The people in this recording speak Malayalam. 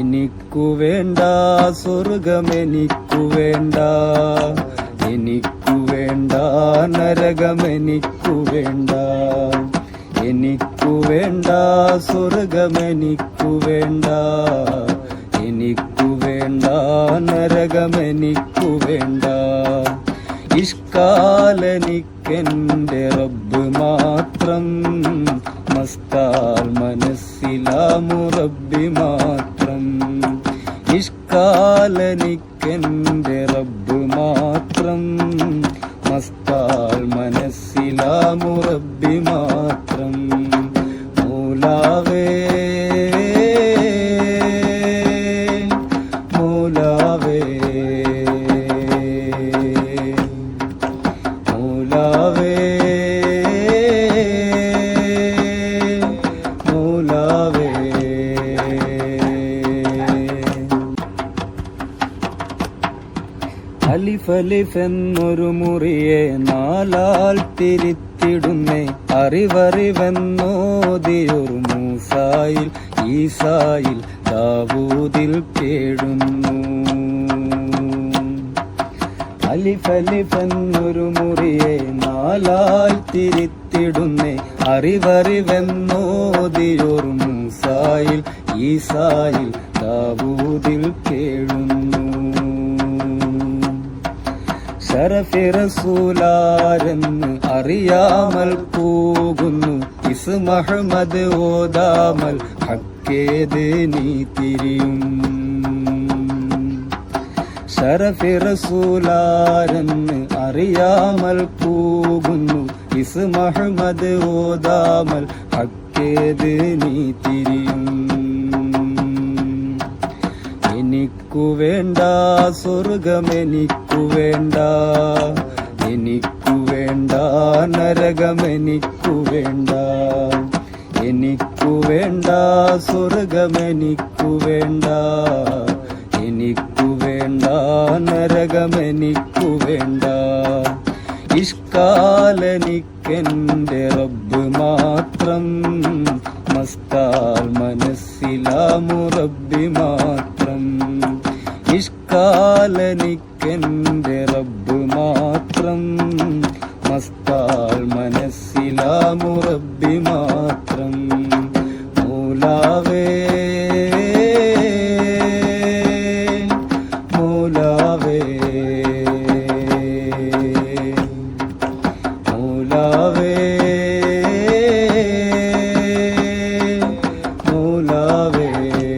എനിക്കു വേണ്ട സ്വർഗമെനിക്കു വേണ്ട എനിക്കു വേണ്ട നരകമെനിക്കു വേണ്ട എനിക്കു വേണ്ട സ്വർഗമെനിക്കു വേണ്ട എനിക്കു വേണ്ട നരകമെനിക്കു വേണ്ട ഇഷ്കാലനിക്കെന്റെ റബ്ബ് മാത്രം മസ്താൽ മനസ്സിലാമു റബ്ബി മാത്രം ഇഷ്കാലനിക്കെന്റെ റബ്ബ് മാത്രം. മസ്താൽ മനസ്സിലാമുറബി മാത്രം. മൂലാവേ എന്നൊരു മുറിയെ നാലാൽ തിരിത്തിടുന്നേ. അറിവറിവെന്നോതിയൊരു മൂസായിൽ ഈസായിൽ ദാവൂദിൽ കേടുന്നു അലിഫലിഫെന്നൊരു മുറിയെ നാലാൽ തിരിത്തിടുന്നേ. അറിവറിവെന്നോതിയൊരു മൂസായിൽ ഈസായിൽ ദാവൂദിൽ ഷറഫിറസൂലാരെന്ന് അറിയാമൽ പോകുന്നു. ഇസ് മഹമ്മദ് ഓതാമൽ ഹക്കേത് നീ തിരിയും. ഷറഫിറസൂലാരെന്ന് അറിയാമൽ പോകുന്നു. ഇസ് മഹമ്മദ് ഓതാമൽ ഹക്കേത് നീ തിരിയും. എനിക്കു വേണ്ട സ്വർഗമെനിക്കു വേണ്ട. എനിക്കു വേണ്ട നരകമെനിക്കു വേണ്ട. എനിക്കു വേണ്ട സ്വർഗമെനിക്കു വേണ്ട. എനിക്കു വേണ്ട നരകമെനിക്കു വേണ്ട. ഇഷ്കാലനിക്കെന്റെ റബ്ബ് മാത്രം മസ്താൽ മനസ്സിലാ റബ്ബി മാത്രം. ഇഷ്കാലനിക്കെന്റെ റബ്ബ് മാത്രം. മസ്താൽ മനസ്സിലാ റബ്ബി മാത്രം হবে